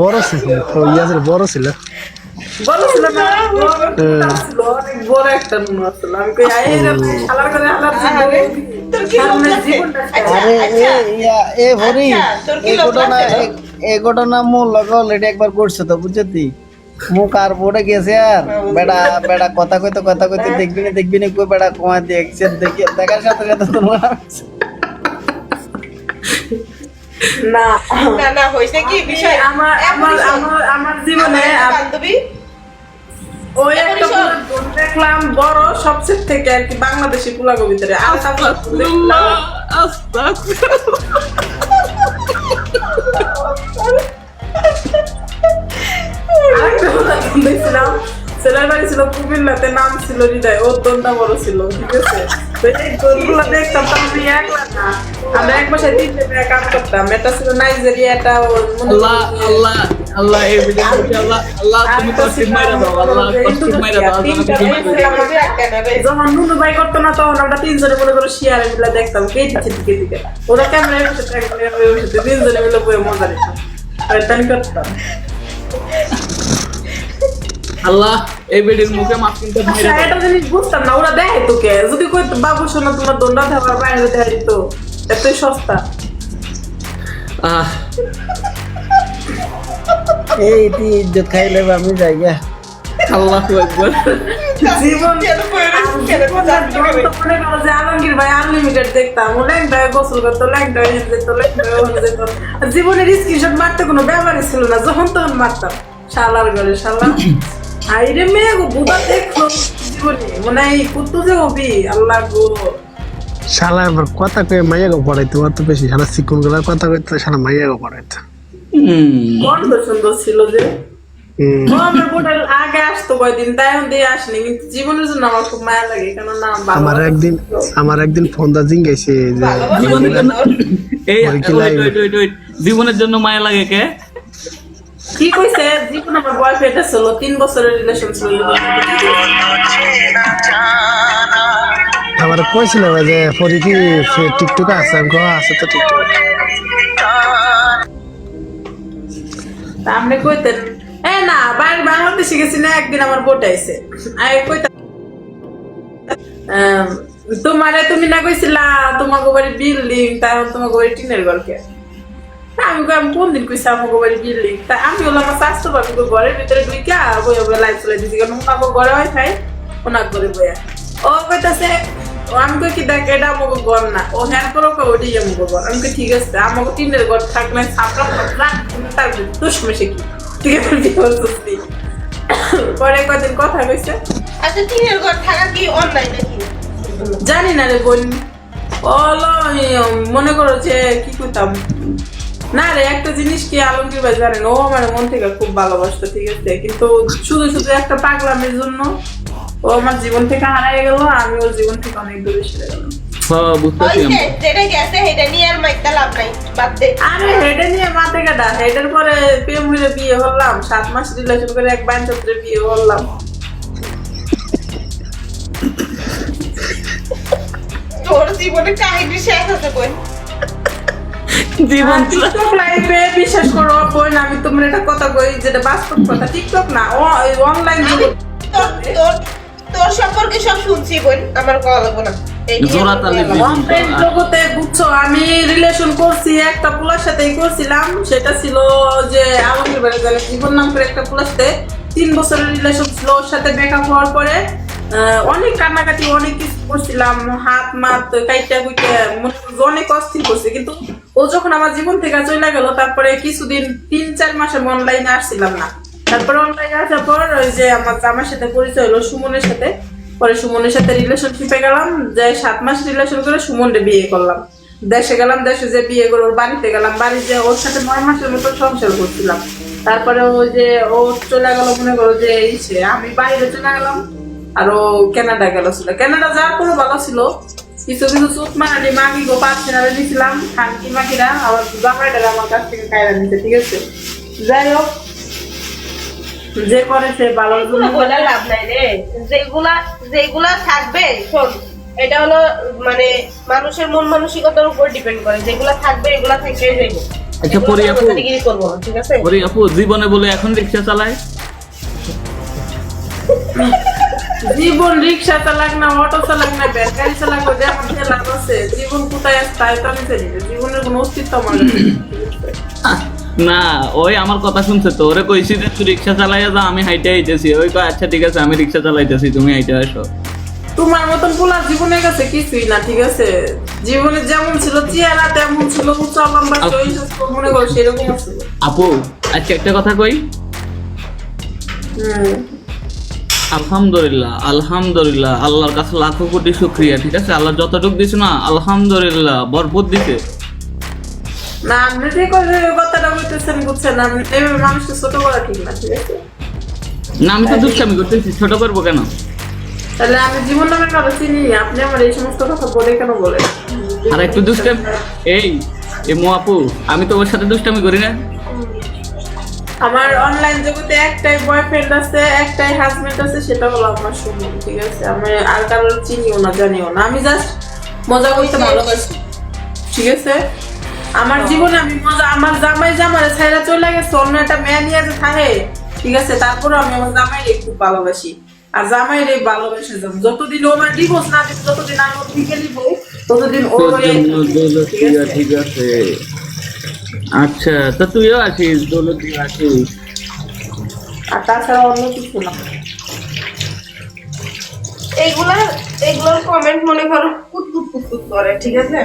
বড় ছিল। ও বড় ছিল। এ ইয়া ঘটনা মোর লগে অলরেডি একবার করছে তো বুঝছি মু কার বোর্ডে গেছে আর। বেড়া বেড়া কথা কইতে কথা কইতে দেখবি না দেখবি না কই বেড়া কমা দেখছে দেখি দেখার সাথে সাথে তোমার না। না না হয়েছে কি বিষয়? আমার আমার আমার আমার জীবনে বান্ধবী। ওই একটা এখনই শোন। পুরা বোন দেখলাম বড় সবচেয়ে থেকে আর কি বাংলাদেশি পুলা কবিতারে আর দেখলাম ছেলের বাড়ি ছিল কুমিল্লাতে নাম ছিল হৃদয় ওর দোনটা বড় ছিল ঠিক আছে? তো এই দোনগুলো দেখতাম তো আমি একলা না। আমরা এক বছর তিনটে মেয়ে কাজ করতাম। এটা ছিল নাইজেরিয়া এটা আল্লাহ আল্লাহ আল্লাহ এই ভিডিও আল্লাহ আল্লাহ তুমি তো ঠিক দাও আল্লাহ ঠিক মাইরা দাও আল্লাহ তুমি মাইরা দাও। আমাদের একটা না রে। যখন নুনু ভাই করতো না তখন আমরা তিনজনে মনে করো শিয়ারে মিলে দেখতাম কে দিচ্ছে দিকে দিকে ওরা ক্যামেরায় বসে থাকবে তিনজনে মিলে বয়ে মজা নিতাম। আর তাই করতাম। আল্লাহ এই ভিডিওর মুখে মাইরা আচ্ছা, একটা জিনিস বুঝতাম না ওরা দেয় তোকে। যদি কই বাবু শোনা তোমার থাকার বাইরে দেয় এতই সস্তা। আহ। এই তুই ইজ্জত খাইলে আমি যাই গা আল্লাহ আকবার। জীবন কেন বয়ে কেন জীবন জানতে মনে করো যে আলমগীর ভাই আনলিমিটেড দেখতাম। ও ল্যাংটায় গোসল করতো ল্যাংটায় হেঁটে যেত ল্যাংটায় ওখানে যেত। জীবনের স্ক্রিনশট মারতে কোনো ব্যাপারই ছিল না যখন তখন মারতাম। শালার ঘরে শালা। মেয়ে গো বুবা জীবনে। মানে কুত্তু যে হবি আল্লাহ গো। শালা এবার কথা কয়ে মাইয়া গো পড়াইতে অত বেশি শালা গুলার কথা কইতে শালা মাইয়া গো পড়াইতে। বন্ধ সুন্দর ছিল যে। হুম। ও আমার আগে আসতো কয়দিন তাই এখন দিয়ে আসেনি কিন্তু জীবনের জন্য আমার খুব মায়া লাগে কেন না আমার একদিন আমার একদিন ফোন দা জিঙ্গাইছে যে জীবনের জন্য এই. জীবনের জন্য মায়া লাগে কে? কি কইছে? জীবন আমার বয়ফ্রেন্ড ছিল তিন বছরের রিলেশন ছিল আমার কইছিল যে পরি কি টিকটক আছে আমি কই, আছে তো টিকটক। আপনি কইতেন এ না বাইরে বাংলাদেশে গেছি না একদিন আমার বোট আইছে। আই কইতাম তোমারে তুমি না কইছিলা তোমাকে বাড়ি বিল্ডিং তাই তোমাকে বাড়ি টিনের ঘরকে আমি কই আমি কোন দিন কইছি আমাকে বাড়ি বিল্ডিং তা আমি হলাম আমার স্বাস্থ্য পাবি ঘরের ভিতরে ঢুইকা বই বই লাইট চলে দিছি। কারণ ওনাকে ঘরে হয় খাই ওনার ঘরে বইয়া। ও কইতাছে আমি কই কি দেখ এটা আমাকে ঘর না। ও হ্যাঁ করো কই ওটাই আমাকে ঘর। আমি কই ঠিক আছে আমাকে টিনের ঘর থাকলে ছাপড়া ফাপড়া তার দুষ কি? ঠিক আছে পরে কয়দিন কথা কইছে। আচ্ছা টিনের ঘর থাকা কি অনলাইন নাকি? জানি না রে বোন। বলো মনে করো যে কি করতাম না রে একটা জিনিস কি আলমগীর ভাই জানেন ও আমার মন থেকে খুব ভালোবাসতো ঠিক আছে? কিন্তু শুধু শুধু একটা পাগলামের জন্য ও আমার জীবন থেকে হারিয়ে গেল আমি ওর জীবন থেকে অনেক দূরে সরে গেলাম। হ্যাঁ, বুঝতেছি ওই আমি। যে যেটা গেছে সেটা নিয়ে আর মাইকটা লাভ নাই বাদ দে। আরে হেডে নিয়ে মাথে কাটা। হেডের পরে প্রেম হইলে বিয়ে হলাম সাত মাস রিলেশন করে এক বাঞ্চত্রে বিয়ে হলাম। তোর জীবনে কাহিনী শেষ আছে কই? জীবন টিকটক লাইভে বিশ্বাস করো বোন আমি তোমার একটা কথা কই যেটা বাস্তব কথা টিকটক না ও অনলাইন তোর সম্পর্কে সব শুনছি বোন আমার লাগবো না। এই নিয়ে জোড়া আমার তালি বিয়ে হবে। অনলাইন জগতে বুঝছ আমি রিলেশন করছি একটা পোলার সাথেই করছিলাম সেটা ছিল যে বেড়ে জীবন নাম করে একটা পোলার সাথে তিন বছরের রিলেশন ছিল ওর সাথে ব্রেকআপ হওয়ার পরে আহ, অনেক কান্নাকাটি অনেক কিছু করছিলাম হাত মাত কাইটা কুইটা মনে অনেক অস্থির করছে কিন্তু ও যখন আমার জীবন থেকে চলে গেল, তারপরে কিছুদিন তিন, চার মাস আমি অনলাইনে আসছিলাম না। তারপরে অনলাইনে আসার পর ওই যে আমার জামার সাথে পরিচয় হলো, সুমনের সাথে। পরে সুমনের সাথে রিলেশনশিপে গেলাম যে সাত মাস রিলেশন করে সুমনকে বিয়ে করলাম। দেশে গেলাম, দেশে যে বিয়ে করে ওর বাড়িতে গেলাম। বাড়ি যে ওর সাথে নয় মাসের মতো সংসার করছিলাম। তারপরে ওই যে ও চলে গেল, মনে করো যে ইসে আমি বাইরে চলে গেলাম, আর ও কানাডা গেল ছিল। কানাডা যাওয়ার পরও ভালো ছিল কিছু কিছু চোখ মারানি মাগি গো পাঁচ কেনারে দিয়েছিলাম খানকি মাগিরা আমার কাছ থেকে কায়রা নিতে ঠিক আছে? যাই হোক যে করে সে ভালোর বলে লাভ নাই রে। যেগুলা যেগুলা থাকবে শোন এটা হলো মানে মানুষের মন মানসিকতার উপর ডিপেন্ড করে। যেগুলা থাকবে এগুলা থেকে যাইবে। আচ্ছা, পরি আপু। ঠিক আছে? আপু জীবনে বলে এখন রিক্সা চালায়? জীবন রিক্সা চালাক না অটো চালাক না ব্যাট গাড়ি চালাক ওদের আমার দিয়ে আছে জীবন কোথায় আছে তাই তো আমি জানি না। জীবনের কোনো অস্তিত্ব আমার আছে? না ওই আমার কথা শুনছে তো ওরে কইছি যে তুই রিক্সা চালাইয়া যা আমি হাইটে আইতেছি। ওই কয় আচ্ছা ঠিক আছে আমি রিক্সা চালাইতেছি তুমি হাইটে আসো। তোমার মতন পোলা জীবনের কাছে কিছুই না ঠিক আছে? জীবনে যেমন ছিল চেহারা তেমন ছিল উচ্চ লম্বা চল্লিশ মনে করো সেরকম ছিল। আপু আজকে একটা কথা কই? হুম। আলহামদুলিল্লাহ আলহামদুলিল্লাহ আল্লাহর কাছে লাখো কোটি শুক্রিয়া ঠিক আছে? আল্লাহ যতটুকু দিছে না আলহামদুলিল্লাহ ভরপুর দিছে। না আপনি যে কথা- কথাটা বলতেছেন বুঝছেন আপনি এভাবে মানুষকে ছোট করা ঠিক না ঠিক আছে? না আমি তো দুষ্টামি করতেছি ছোট করব কেন? তাহলে আমি জীবন নামে কারও চিনি আপনি আমার এই সমস্ত কথা বলে কেন বলেন? আর একটু দুষ্টামি এই এ মো আপু আমি তো ওর সাথে দুষ্টামি করি না। আমার অনলাইন জগতে একটাই বয়ফ্রেন্ড আছে একটাই হাজবেন্ড আছে সেটা হলো আমার সুমন ঠিক আছে? আমি আর কারোর চিনিও না জানিও না। আমি জাস্ট মজা করতে ভালোবাসি ঠিক আছে? আমার জীবনে আমি মজা আমার জামাই জামারে ছাইরা চলে গেছে অন্য একটা মেয়ে নিয়ে যে থাকে ঠিক আছে? তারপরে আমি আমার জামাইরে খুব ভালোবাসি। আর জামাইরে ভালোবাসে যাব। যতদিন ও আমার ডিভোর্স না দিবে যতদিন আমি ওর দিকে নিব ততদিন ও তোর হয়ে ঠিক আছে? আচ্ছা তো তুইও আছিস দৌলতিয়া আছিস। আর তাছাড়া অন্য কিছু না। এইগুলা, এইগুলোর কমেন্ট মনে করো কুত কুত কুত কুত করে, ঠিক আছে?